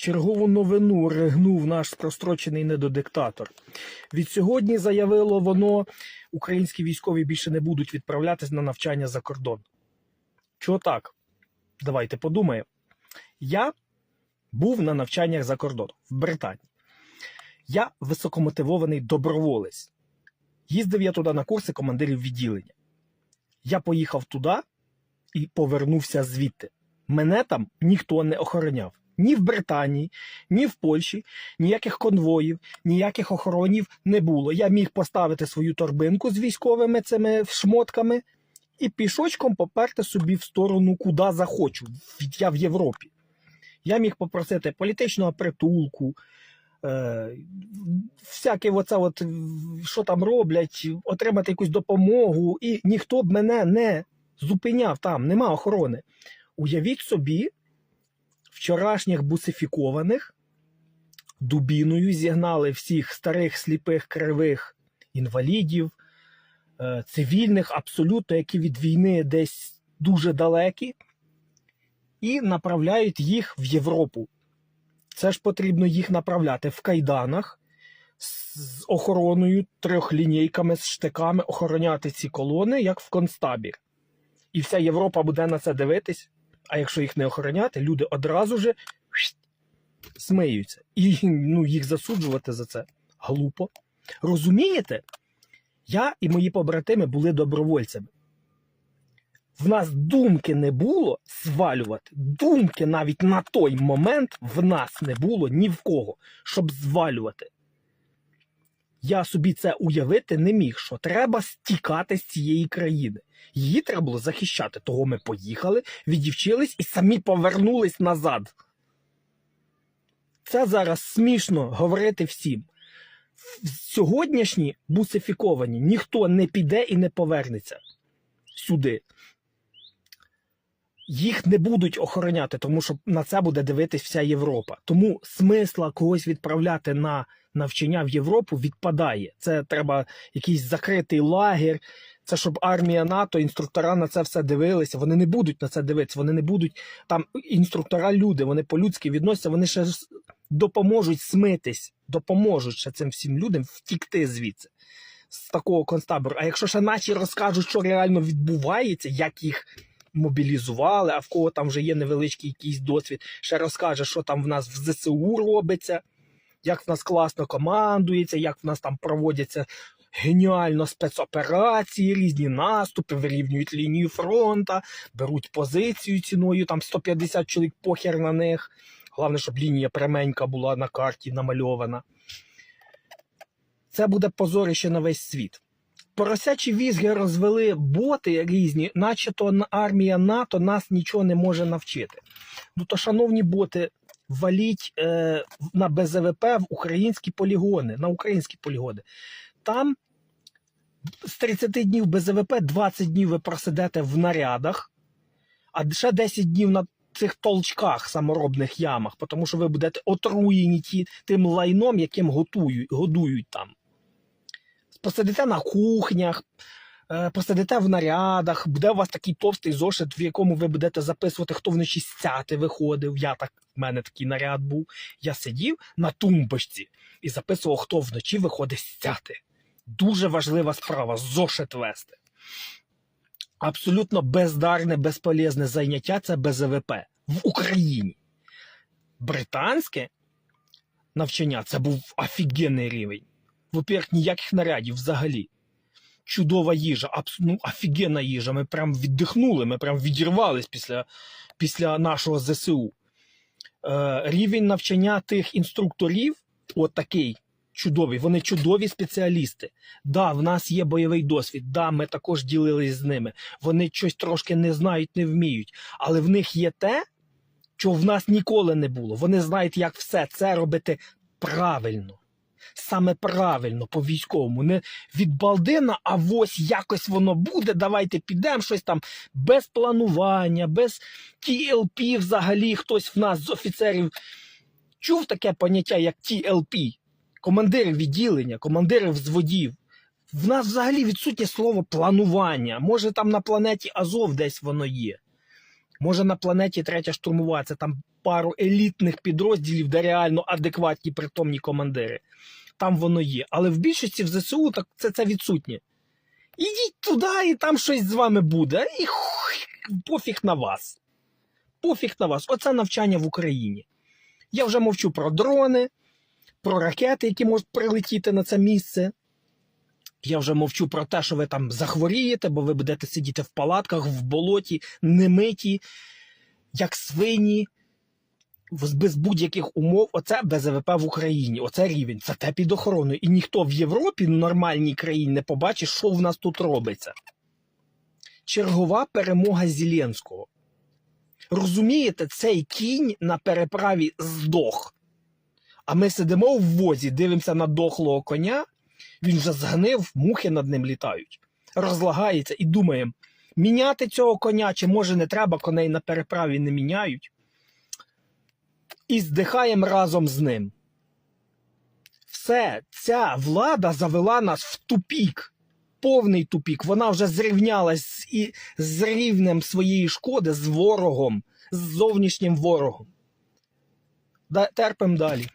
Чергову новину ригнув наш прострочений недодиктатор. Від сьогодні заявило воно, українські військові більше не будуть відправлятись на навчання за кордон. Чого так? Давайте подумаємо. Я був на навчаннях за кордоном в Британії. Я високомотивований доброволець. Їздив я туди на курси командирів відділення. Я поїхав туди і повернувся звідти. Мене там ніхто не охороняв. Ні в Британії, ні в Польщі, ніяких конвоїв, ніяких охоронів не було. Я міг поставити свою торбинку з військовими цими шмотками і пішочком поперти собі в сторону, куди захочу. Я в Європі. Я міг попросити політичного притулку, е, всяке оце от, що там роблять, отримати якусь допомогу, і ніхто б мене не зупиняв там, нема охорони. Уявіть собі, вчорашніх бусифікованих дубіною зігнали всіх старих, сліпих, кривих інвалідів, е, цивільних, абсолютно, які від війни десь дуже далекі, і направляють їх в Європу. Це ж потрібно їх направляти в кайданах з охороною, трьохлінійками, з штиками, охороняти ці колони, як в концтабір. І вся Європа буде на це дивитись. А якщо їх не охороняти, люди одразу же смиються. І ну, їх засуджувати за це глупо. Розумієте? Я і мої побратими були добровольцями. В нас думки не було звалювати. Думки навіть на той момент в нас не було ні в кого, щоб звалювати. Я собі це уявити не міг, що треба стікати з цієї країни. Її треба було захищати. Того ми поїхали, відівчились і самі повернулись назад. Це зараз смішно говорити всім. В- Сьогоднішні бусифіковані ніхто не піде і не повернеться сюди. Їх не будуть охороняти, тому що на це буде дивитись вся Європа. Тому смисла когось відправляти на навчання в Європу відпадає. Це треба якийсь закритий лагер. Це щоб армія НАТО, інструктора на це все дивилися. Вони не будуть на це дивитися. Вони не будуть там інструктора люди. Вони по-людськи відносяться. Вони ще допоможуть смитись, допоможуть ще цим всім людям втікти звідси з такого концтабору. А якщо ще наші розкажуть, що реально відбувається, як їх мобілізували, а в кого там вже є невеличкий якийсь досвід, ще розкаже, що там в нас в ЗСУ робиться, як в нас класно командується, як в нас там проводяться геніально спецоперації, різні наступи, вирівнюють лінію фронта, беруть позицію ціною там 150 чоловік похер на них. Головне, щоб лінія пряменька була на карті намальована. Це буде позорище на весь світ. Поросячі візги розвели боти різні, наче то армія НАТО нас нічого не може навчити. Ну то, шановні боти, валіть е, на БЗВП в українські полігони, на українські полігони. Там з 30 днів БЗВП 20 днів ви просидите в нарядах, а ще 10 днів на цих толчках саморобних ямах, тому що ви будете отруєні ті, тим лайном, яким готують, годують там. Посидите на кухнях, посидите в нарядах, буде у вас такий товстий зошит, в якому ви будете записувати, хто вночі стяти виходив. Я так, в мене такий наряд був. Я сидів на тумбочці і записував, хто вночі виходить стяти. Дуже важлива справа зошит вести. Абсолютно бездарне, безполезне заняття це БЗВП в Україні. Британське навчання це був офігенний рівень. Во-первых, ніяких нарядів взагалі. Чудова їжа, ну, офігенна їжа. Ми прям віддихнули, ми прям відірвались після, після нашого ЗСУ. Е, рівень навчання тих інструкторів, от такий чудовий, вони чудові спеціалісти. Да, в нас є бойовий досвід, да, ми також ділились з ними. Вони щось трошки не знають, не вміють. Але в них є те, чого в нас ніколи не було. Вони знають, як все це робити правильно. Саме правильно по військовому, не від балдина, а ось якось воно буде. Давайте підемо щось там без планування, без TLP взагалі. Хтось в нас з офіцерів чув таке поняття, як TLP, командири відділення, командири взводів. В нас взагалі відсутнє слово планування. Може, там на планеті Азов десь воно є. Може на планеті третя штурмова, це там пару елітних підрозділів, де реально адекватні притомні командири. Там воно є. Але в більшості в ЗСУ так це, це відсутнє. Ідіть туди, і там щось з вами буде. І пофіг на вас. Пофіг на вас. Оце навчання в Україні. Я вже мовчу про дрони, про ракети, які можуть прилетіти на це місце. Я вже мовчу про те, що ви там захворієте, бо ви будете сидіти в палатках, в болоті, немиті, як свині, без будь-яких умов. Оце БЗВП в Україні. Оце рівень. Це те під охороною. І ніхто в Європі, в нормальній країні, не побачить, що в нас тут робиться. Чергова перемога Зеленського. Розумієте, цей кінь на переправі здох. А ми сидимо в возі, дивимося на дохлого коня, він вже згнив, мухи над ним літають. Розлагається і думаємо, міняти цього коня, чи може не треба, коней на переправі не міняють. І здихаємо разом з ним. Все, ця влада завела нас в тупік. Повний тупік. Вона вже зрівнялась з, і, з рівнем своєї шкоди з ворогом, з зовнішнім ворогом. Терпимо далі.